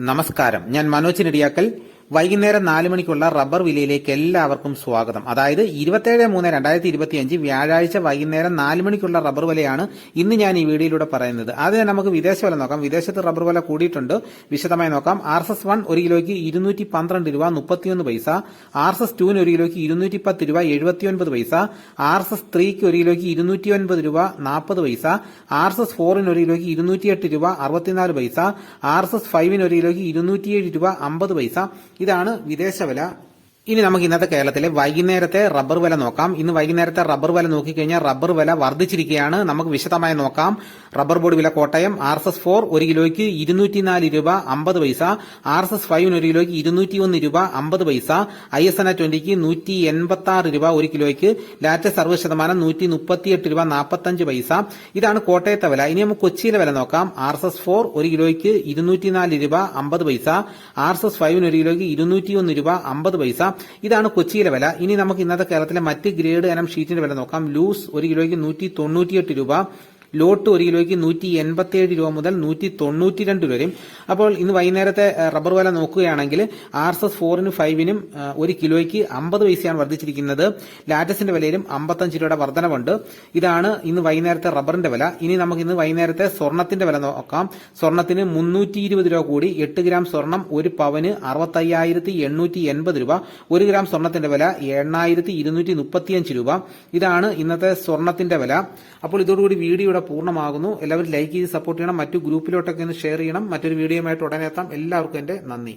നമസ്കാരം. ഞാൻ മനോജ് നെടിയാക്കൽ വൈകുന്നേരം നാല് മണിക്കുള്ള റബ്ബർ വിലയിലേക്ക് എല്ലാവർക്കും സ്വാഗതം. അതായത് ഇരുപത്തേഴ് മൂന്ന് രണ്ടായിരത്തി ഇരുപത്തി അഞ്ച് വ്യാഴാഴ്ച വൈകുന്നേരം നാല് മണിക്കുള്ള റബ്ബർ വിലയാണ് ഇന്ന് ഞാൻ ഈ വീഡിയോയിലൂടെ പറയുന്നത്. ആദ്യം നമുക്ക് വിദേശ വില നോക്കാം. വിദേശത്ത് റബ്ബർ വില കൂടിയിട്ടുണ്ട്. വിശദമായി നോക്കാം. ആർ എസ് എസ് വൺ ഒരു കിലോയ്ക്ക് ഇരുന്നൂറ്റി പന്ത്രണ്ട് രൂപ മുപ്പത്തിയൊന്ന് പൈസ. ആർ എസ് എസ് ടുവിന് ഒരു കിലോയ്ക്ക് ഇരുന്നൂറ്റി പത്ത് രൂപ എഴുപത്തിയൊൻപത് പൈസ. ആർ എസ് എസ് ത്രീക്ക് ഒരു കിലോയ്ക്ക് ഇരുന്നൂറ്റി ഒൻപത് രൂപ നാൽപ്പത് പൈസ. ആർ എസ് എസ് ഫോറിന് ഒരു കിലോയ്ക്ക് ഇരുന്നൂറ്റിയെട്ട് രൂപ അറുപത്തിനാല് പൈസ. ആർ എസ് എസ് ഫൈവിന് ഒരു കിലോയ്ക്ക് ഇരുന്നൂറ്റിയേഴ് രൂപ അമ്പത് പൈസ. ഇതാണ് വിദേശ വില ഇനി നമുക്ക് ഇന്നത്തെ കേരളത്തിലെ വൈകുന്നേരത്തെ റബ്ബർ വില നോക്കാം. ഇന്ന് വൈകുന്നേരത്തെ റബ്ബർ വില നോക്കിക്കഴിഞ്ഞാൽ റബ്ബർ വില വർദ്ധിച്ചിരിക്കുകയാണ്. നമുക്ക് വിശദമായി നോക്കാം. റബ്ബർ ബോർഡ് വില Kottayam R S S four ഒരു കിലോയ്ക്ക് ഇരുന്നൂറ്റിനാല് രൂപ അമ്പത് പൈസ. ആർ എസ് എസ് ഫൈവിന് ഒരു കിലോയ്ക്ക് ഇരുന്നൂറ്റിയൊന്ന് രൂപ അമ്പത് പൈസ. ഐ എസ് എൻ ആ ട്വന്റിക്ക് നൂറ്റി എൺപത്തി ആറ് രൂപ ഒരു കിലോയ്ക്ക്. ലാറ്റസ് അറുപത് ശതമാനം നൂറ്റി മുപ്പത്തിയെട്ട് രൂപ നാൽപ്പത്തഞ്ച് പൈസ. ഇതാണ് കോട്ടയത്തെ വില. ഇനി നമുക്ക് കൊച്ചിയിലെ വില നോക്കാം. ആർ എസ് എസ് ഫോർ ഒരു കിലോയ്ക്ക് ഇരുന്നൂറ്റിനാല് രൂപ അമ്പത് പൈസ. ആർ എസ് എസ് ഫൈവിന് ഒരു കിലോയ്ക്ക് ഇരുന്നൂറ്റിയൊന്ന് രൂപ അമ്പത് പൈസ. ഇതാണ് കൊച്ചിയിലെ വില. ഇനി നമുക്ക് ഇന്നത്തെ കേരളത്തിലെ മറ്റ് ഗ്രേഡ് ഇനം ഷീറ്റിന്റെ വില നോക്കാം. ലൂസ് ഒരു കിലോയ്ക്ക് നൂറ്റി തൊണ്ണൂറ്റിയെട്ട് രൂപ. ലോട്ട് ഒരു കിലോയ്ക്ക് നൂറ്റി എൺപത്തിയേഴ് രൂപ മുതൽ നൂറ്റി തൊണ്ണൂറ്റി രണ്ട് വരെയും. അപ്പോൾ ഇന്ന് വൈകുന്നേരത്തെ റബ്ബർ വില നോക്കുകയാണെങ്കിൽ ആർ എസ് എസ് ഫോറിനും ഫൈവിനും ഒരു കിലോയ്ക്ക് അമ്പത് പൈസയാണ് വർദ്ധിച്ചിരിക്കുന്നത്. ലാറ്റസിന്റെ വിലയിലും അമ്പത്തഞ്ച് രൂപയുടെ വർധനവുണ്ട്. ഇതാണ് ഇന്ന് വൈകുന്നേരത്തെ റബ്ബറിന്റെ വില. ഇനി നമുക്ക് ഇന്ന് വൈകുന്നേരത്തെ സ്വർണത്തിന്റെ വില നോക്കാം. സ്വർണത്തിന് മുന്നൂറ്റി ഇരുപത് രൂപ കൂടി എട്ട് ഗ്രാം സ്വർണം ഒരു പവന് അറുപത്തയ്യായിരത്തി എണ്ണൂറ്റി എൺപത് രൂപ ഒരു ഗ്രാം സ്വർണത്തിന്റെ വില എണ്ണായിരത്തി ഇരുന്നൂറ്റി മുപ്പത്തിയഞ്ച് രൂപ. ഇതാണ് ഇന്നത്തെ സ്വർണത്തിന്റെ വില. അപ്പോൾ ഇതോടുകൂടി വീഡിയോ ഇവിടെ പൂർണമാകുന്നു. എല്ലാവരും ലൈക്ക് ചെയ്ത് സപ്പോർട്ട് ചെയ്യണം. മറ്റു ഗ്രൂപ്പിലോട്ടൊക്കെ ഒന്ന് ഷെയർ ചെയ്യണം. മറ്റൊരു വീഡിയോയുമായിട്ട് ഉടനെ എത്താം. എല്ലാവർക്കും എന്റെ നന്ദി.